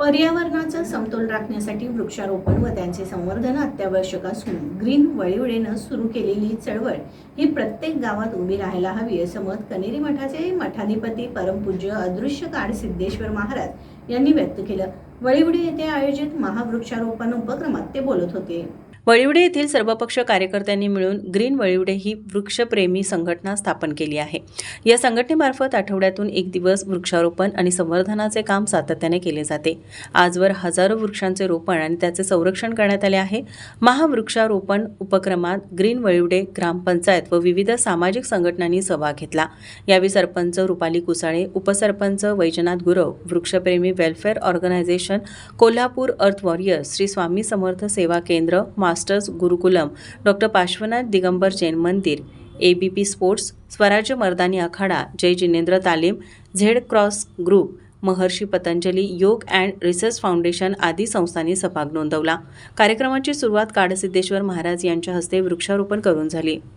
पर्यावरणाचा समतोल राखण्यासाठी वृक्षारोपण व त्यांचे संवर्धन अत्यावश्यक असून ग्रीन वळीवडेनं सुरू केलेली चळवळ ही प्रत्येक गावात उभी राहायला हवी असं मत कनेरी मठाचे मठाधिपती परमपूज्य अदृश्य काळ सिद्धेश्वर महाराज यांनी व्यक्त केलं. वळीवडे येथे आयोजित महावृक्षारोपण उपक्रमात ते बोलत होते. वळिवडे येथील सर्वपक्ष कार्यकर्त्यांनी मिळून ग्रीन वळिवडे ही वृक्षप्रेमी संघटना स्थापन केली आहे. या संघटनेमार्फत आठवड्यातून एक दिवस वृक्षारोपण आणि संवर्धनाचे काम सातत्याने केले जाते. आजवर हजारो वृक्षांचे रोपण आणि त्याचे संरक्षण करण्यात आले आहे. महावृक्षारोपण उपक्रमात ग्रीन वळिवडे ग्रामपंचायत व विविध सामाजिक संघटनांनी सहभाग घेतला. यावेळी सरपंच रुपाली कुसाळे उपसरपंच Vaijnath Gurav वृक्षप्रेमी welfare organisation Kolhapur earth warriors Shri Swami Samarth सेवा केंद्र मा मास्टर्स गुरुकुलम डॉक्टर पार्श्वनाथ दिगंबर जैन मंदिर ए बी पी स्पोर्ट्स स्वराज्य मर्दानी आखाडा जय जिनेंद्र तालीम Z cross group Maharshi Patanjali yoga and research foundation आदी संस्थांनी सहभाग नोंदवला. कार्यक्रमाची सुरुवात काडसिद्धेश्वर महाराज यांच्या हस्ते वृक्षारोपण करून झाली.